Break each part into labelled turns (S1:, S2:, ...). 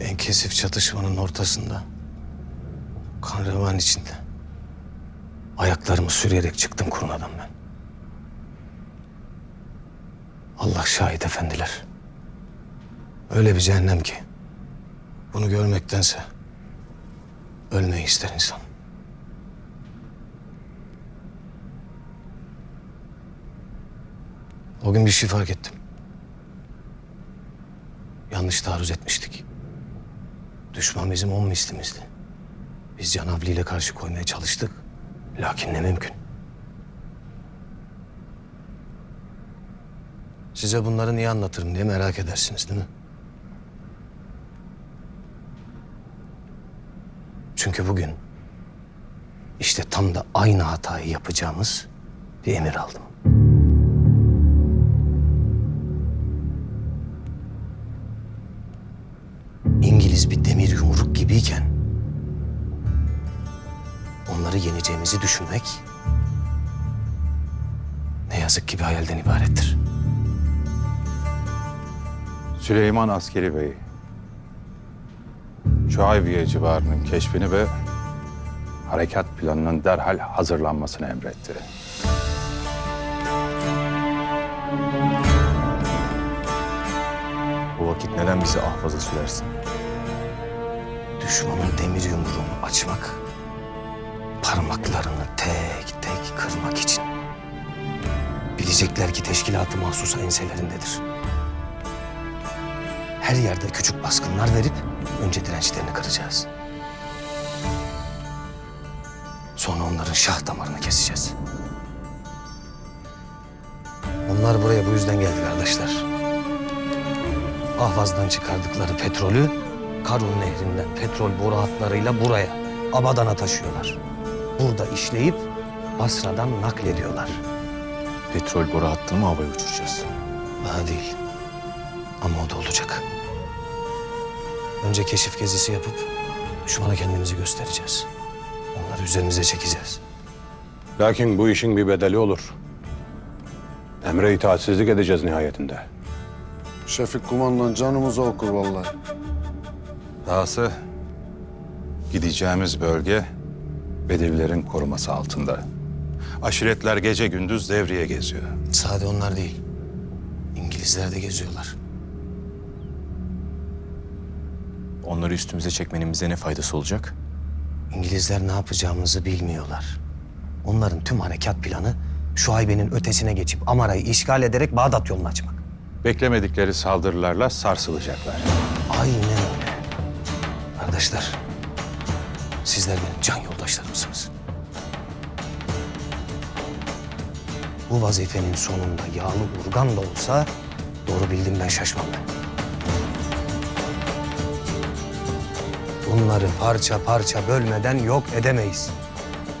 S1: En kesif çatışmanın ortasında. Kan revan içinde. Ayaklarımı sürüyerek çıktım kurnadan ben. Allah şahit efendiler. Öyle bir cehennem ki. Bunu görmektense ölmeyi ister insan. O gün bir şey fark ettim. Yanlış taarruz etmiştik. Düşman bizim on mislimizdi. Biz Canavli ile karşı koymaya çalıştık. Lakin ne mümkün. Size bunları niye anlatırım diye merak edersiniz değil mi? Çünkü bugün işte tam da aynı hatayı yapacağımız bir emir aldım. İngiliz bir demir onları yeneceğimizi düşünmek ne yazık ki bir hayalden ibarettir.
S2: Süleyman Askeri Bey, Şuaybiye civarının keşfini ve harekat planının derhal hazırlanmasını emretti.
S3: Bu vakit neden bizi ahvaza sürersin?
S1: Düşmanın demir yumruğunu açmak, parmaklarını tek tek kırmak için. Bilecekler ki teşkilatı mahsusa enselerindedir. Her yerde küçük baskınlar verip önce dirençlerini kıracağız. Sonra onların şah damarını keseceğiz. Onlar buraya bu yüzden geldi kardeşler. Ahvaz'dan çıkardıkları petrolü Karun Nehri'nden petrol boru hatlarıyla buraya, Abadan'a taşıyorlar. Burada işleyip Basra'dan naklediyorlar.
S3: Petrol boru hattını mı havaya uçuracağız?
S1: Daha değil. Ama o da olacak. Önce keşif gezisi yapıp düşmana kendimizi göstereceğiz. Onları üzerimize çekeceğiz.
S4: Lakin bu işin bir bedeli olur. Emre itaatsizlik edeceğiz nihayetinde.
S5: Şefik kumandan canımıza okur vallahi.
S2: Dahası gideceğimiz bölge Bedevilerin koruması altında. Aşiretler gece gündüz devriye geziyor.
S1: Sade onlar değil. İngilizler de geziyorlar.
S3: Onları üstümüze çekmenin bize ne faydası olacak?
S1: İngilizler ne yapacağımızı bilmiyorlar. Onların tüm harekat planı Şuaybe'nin ötesine geçip Amara'yı işgal ederek Bağdat yolunu açmak.
S2: Beklemedikleri saldırılarla sarsılacaklar.
S1: Aynen öyle. Kardeşler, sizler benim can yoldaşlarımsınız. Bu vazifenin sonunda yağlı urgan da olsa doğru bildim ben şaşmam ben. Bunları parça parça bölmeden yok edemeyiz.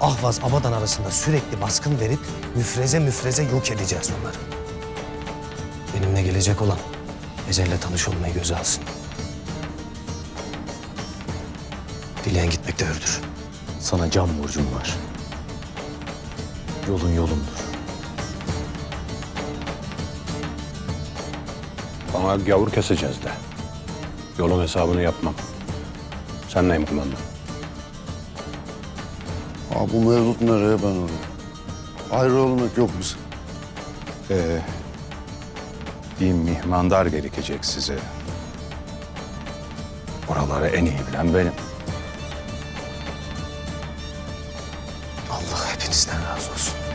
S1: Ahvaz Abadan arasında sürekli baskın verip müfreze müfreze yok edeceğiz onları. Benimle gelecek olan ecelle tanış olmayı göze alsın. Dileyen gitmekte hürdür.
S3: Sana can borcum var. Yolun yolumdur.
S4: Bana gavur keseceğiz de. Yolun hesabını yapmam. Sen neyim kumandan?
S5: Ha bu mevcut nereye ben oraya? Ayrı olmak yok bize.
S2: Ee, bir mihmandar gerekecek size. Oraları en iyi bilen benim.
S1: Allah hepinizden razı olsun.